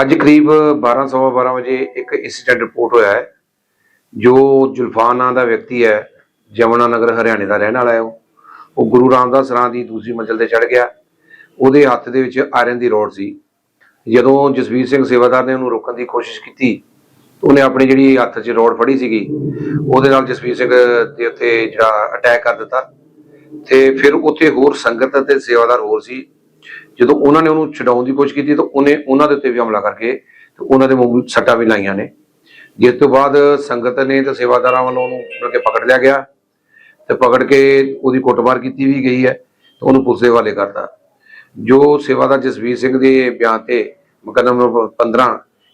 ਅੱਜ ਕਰੀਬ 12:12 ਵਜੇ ਇੱਕ ਇਨਸੀਡੈਂਟ ਰਿਪੋਰਟ ਹੋਇਆ ਹੈ, ਜੋ ਜ਼ੁਲਫਾਨ ਨਾਂ ਦਾ ਵਿਅਕਤੀ ਹੈ, ਜਮਨਾ ਨਗਰ ਹਰਿਆਣੇ ਦਾ ਰਹਿਣ ਵਾਲਾ ਹੈ ਉਹ। ਉਹ ਗੁਰੂ ਰਾਮਦਾਸ ਰਾਂ ਦੀ ਦੂਸਰੀ ਮੰਜ਼ਲ ਤੇ ਚੜ ਗਿਆ। ਉਹਦੇ ਹੱਥ ਦੇ ਵਿੱਚ ਆਇਰਨ ਦੀ ਰੋਡ ਸੀ। ਜਦੋਂ ਜਸਵੀਰ ਸਿੰਘ ਸੇਵਾਦਾਰ ਨੇ ਉਹਨੂੰ ਰੋਕਣ ਦੀ ਕੋਸ਼ਿਸ਼ ਕੀਤੀ, ਉਹਨੇ ਆਪਣੀ ਜਿਹੜੀ ਹੱਥ 'ਚ ਰੋਡ ਫੜੀ ਸੀਗੀ, ਉਹਦੇ ਨਾਲ ਜਸਵੀਰ ਸਿੰਘ ਦੇ ਉੱਤੇ ਜਿਹੜਾ ਅਟੈਕ ਕਰ ਦਿੱਤਾ। ਤੇ ਫਿਰ ਉੱਥੇ ਹੋਰ ਸੰਗਤ ਅਤੇ ਸੇਵਾਦਾਰ ਹੋਰ ਸੀ। ਜਦੋਂ ਉਹਨਾਂ ਨੇ ਉਹਨੂੰ ਛਡਾਉਣ ਦੀ ਕੋਸ਼ਿਸ਼ ਕੀਤੀ ਤਾਂ ਉਹਨੇ ਉਹਨਾਂ ਦੇ ਉੱਤੇ ਵੀ ਹਮਲਾ ਕਰਕੇ ਤੇ ਉਹਨਾਂ ਦੇ ਮੂੰਹ ਵਿੱਚ ਸੱਟਾਂ ਵੀ ਲਾਈਆਂ ਨੇ। ਜਿਸ ਤੋਂ ਬਾਅਦ ਸੰਗਤ ਨੇ ਤੇ ਸੇਵਾਦਾਰਾਂ ਵੱਲੋਂ ਉਹਨੂੰ ਮੁੜ ਪਕੜ ਲਿਆ ਗਿਆ ਤੇ ਪਕੜ ਕੇ ਉਹਦੀ ਕੁੱਟਮਾਰ ਕੀਤੀ ਵੀ ਗਈ ਹੈ ਤੇ ਉਹਨੂੰ ਪੁਲਿਸ ਦੇ ਹਵਾਲੇ ਕਰਤਾ। ਜੋ ਸੇਵਾਦਾਰ ਜਸਵੀਰ ਸਿੰਘ ਦੇ ਬਿਆਨ ਤੇ ਮੁਕੱਦਮਾ ਨੰਬਰ 15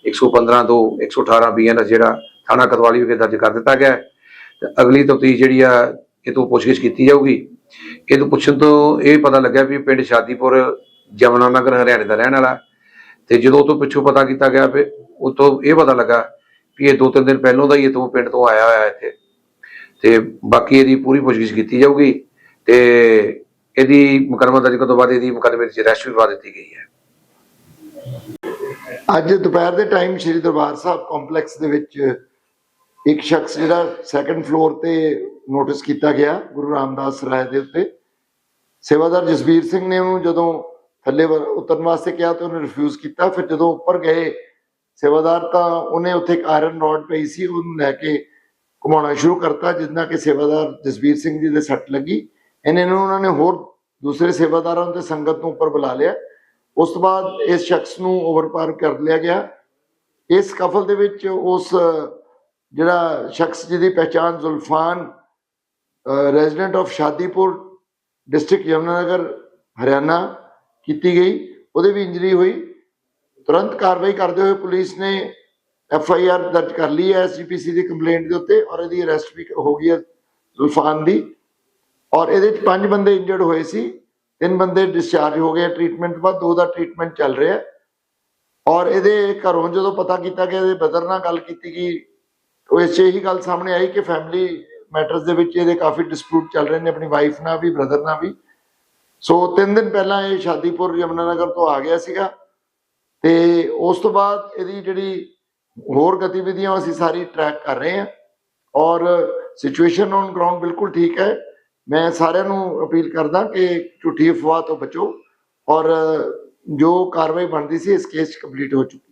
115 ਤੋਂ 118 ਬੀਐਨ ਜਿਹੜਾ ਥਾਣਾ ਕਤਵਾਲੀ ਵਿਖੇ ਦਰਜ ਕਰ ਦਿੱਤਾ ਗਿਆ ਤੇ ਅਗਲੀ ਤਫਤੀਸ਼ ਜਿਹੜੀ ਆ ਇਹ ਤੋਂ ਪੁੱਛਗਿੱਛ ਕੀਤੀ ਜਾਊਗੀ। ਇਹ ਤੋਂ ਪੁੱਛਣ ਤੋਂ ਇਹ ਪਤਾ ਲੱਗਿਆ ਵੀ ਪਿੰਡ ਸ਼ਾਦੀਪੁਰ ਜਮਨਾ ਨਗਰ ਹਰਿਆਣੇ ਦਾ ਰਹਿਣ ਵਾਲਾ। ਤੇ ਜਦੋਂ ਤੋਂ ਪਿੱਛੋਂ ਪਤਾ ਕੀਤਾ ਗਿਆ ਵੀ ਉਹ ਇਹ ਪਤਾ ਲੱਗਾ ਵੀ ਇਹ ਦੋ ਤਿੰਨ ਦਿਨ ਪਹਿਲਾਂ ਦਾ ਹੀ ਇਹ ਤੋਂ ਪਿੰਡ ਤੋਂ ਆਇਆ ਹੋਇਆ ਇੱਥੇ। ਤੇ ਬਾਕੀ ਇਹਦੀ ਪੂਰੀ ਪੁੱਛਗਿੱਛ ਕੀਤੀ ਜਾਊਗੀ ਤੇ ਇਹਦੀ ਮੁਕੱਦਮਾ ਦਰਜ ਕਰਨ ਤੋਂ ਬਾਅਦ ਇਹਦੀ ਮੁਕੱਦਮੇ ਵਿੱਚ ਅਰੈਸਟ ਵੀ ਪਾ ਦਿੱਤੀ ਗਈ ਹੈ। ਅੱਜ ਦੁਪਹਿਰ ਦੇ ਟਾਈਮ ਸ਼੍ਰੀ ਦਰਬਾਰ ਸਾਹਿਬ ਕੰਪਲੈਕਸ ਦੇ ਵਿੱਚ ਇੱਕ ਸ਼ਖਸ ਜਿਹੜਾ ਸੈਕੰਡ ਫਲੋਰ ਤੇ ਨੋਟਿਸ ਕੀਤਾ ਗਿਆ ਗੁਰੂ ਰਾਮਦਾਸ ਰਾਏ ਦੇ ਉੱਤੇ। ਸੇਵਾਦਾਰ ਜਸਬੀਰ ਸਿੰਘ ਨੇ ਉਹਨੂੰ ਜਦੋਂ ਥੱਲੇ ਵ- ਉਤਰਨ ਵਾਸਤੇ ਕਿਹਾ ਤੇ ਉਹਨੇ ਰਿਫਿਊਜ਼ ਕੀਤਾ। ਫਿਰ ਜਦੋਂ ਉੱਪਰ ਗਏ ਸੇਵਾਦਾਰ ਤਾਂ ਉਹਨੇ ਉੱਥੇ ਇੱਕ ਆਇਰਨ ਰੋਡ ਪਈ ਸੀ, ਉਹਨੂੰ ਲੈ ਕੇ ਘੁਮਾਉਣਾ ਸ਼ੁਰੂ ਕਰਤਾ ਜਿੰਨਾ ਕਿ ਸੇਵਾਦਾਰ ਜਸਵੀਰ ਸਿੰਘ ਜੀ ਦੇ ਸੱਟ ਲੱਗੀ। ਇਹਨੇ ਨੂੰ ਉਹਨਾਂ ਨੇ ਹੋਰ ਦੂਸਰੇ ਸੇਵਾਦਾਰਾਂ ਤੇ ਸੰਗਤ ਨੂੰ ਉੱਪਰ ਬੁਲਾ ਲਿਆ। ਉਸ ਤੋਂ ਬਾਅਦ ਇਸ ਸ਼ਖਸ ਨੂੰ ਓਵਰਪਾਰ ਕਰ ਲਿਆ ਗਿਆ। ਇਸ ਕਫਲ ਦੇ ਵਿੱਚ ਉਸ, ਜਿਹੜਾ ਸ਼ਖਸ ਜਿਹਦੀ ਪਹਿਚਾਣ Zulfan resident of Shadipur district Yamunanagar, Haryana ਕੀਤੀ ਗਈ। ਉਹਦੇ ਵੀ ਇੰਜਰੀ ਹੋਈ। ਤੁਰੰਤ ਕਾਰਵਾਈ ਕਰਦੇ ਹੋਏ ਪੁਲਿਸ ਨੇ ਐਫ ਆਈ ਆਰ ਦਰਜ ਕਰ ਲਈ ਹੈ ਐਸਜੀਪੀਸੀ ਦੀ ਕੰਪਲੇਂਟ ਦੇ ਉੱਤੇ ਔਰ ਇਹਦੀ ਅਰੈਸਟ ਵੀ ਹੋ ਗਈ ਹੈ ਜ਼ੁਲਫਾਨ ਦੀ। ਔਰ ਇਹਦੇ ਵਿੱਚ ਪੰਜ ਬੰਦੇ ਇੰਜਰਡ ਹੋਏ ਸੀ। ਤਿੰਨ ਬੰਦੇ ਡਿਸਚਾਰਜ ਹੋ ਗਏ। ਟ੍ਰੀਟਮੈਂਟ ਤੋਂ ਬਾਅਦ ਦੋ ਦਾ ਟ੍ਰੀਟਮੈਂਟ ਚੱਲ ਰਿਹਾ। ਹੈ। ਔਰ ਇਹਦੇ ਘਰੋਂ ਜਦੋਂ ਪਤਾ ਕੀਤਾ ਗਿਆ, ਇਹਦੇ ਬ੍ਰਦਰ ਨਾਲ ਗੱਲ ਕੀਤੀ ਗਈ, ਉਹ ਇਸ 'ਚ ਗੱਲ ਸਾਹਮਣੇ ਆਈ ਕਿ ਫੈਮਿਲੀ ਮੈਟਰਸ ਦੇ ਵਿੱਚ ਇਹਦੇ ਕਾਫੀ ਡਿਸਪਿਊਟ ਚੱਲ ਰਹੇ ਨੇ, ਆਪਣੀ ਵਾਈਫ ਨਾਲ ਵੀ ਬ੍ਰਦਰ ਨਾਲ ਵੀ। ਸੋ ਤਿੰਨ ਦਿਨ ਪਹਿਲਾਂ ਇਹ ਸ਼ਾਦੀਪੁਰ ਯਮੁਨਾਨਗਰ ਤੋਂ ਆ ਗਿਆ ਸੀਗਾ ਤੇ ਉਸ ਤੋਂ ਬਾਅਦ ਇਹਦੀ ਜਿਹੜੀ ਹੋਰ ਗਤੀਵਿਧੀਆਂ ਅਸੀਂ ਸਾਰੀ ਟਰੈਕ ਕਰ ਰਹੇ ਹਾਂ ਔਰ ਸਿਚੁਏਸ਼ਨ ਔਨ ਗਰਾਊਂਡ ਬਿਲਕੁਲ ਠੀਕ ਹੈ। ਮੈਂ ਸਾਰਿਆਂ ਨੂੰ ਅਪੀਲ ਕਰਦਾ ਕਿ ਝੂਠੀ ਅਫਵਾਹ ਤੋਂ ਬਚੋ ਔਰ ਜੋ ਕਾਰਵਾਈ ਬਣਦੀ ਸੀ ਇਸ ਕੇਸ 'ਚ ਕੰਪਲੀਟ ਹੋ ਚੁੱਕੀ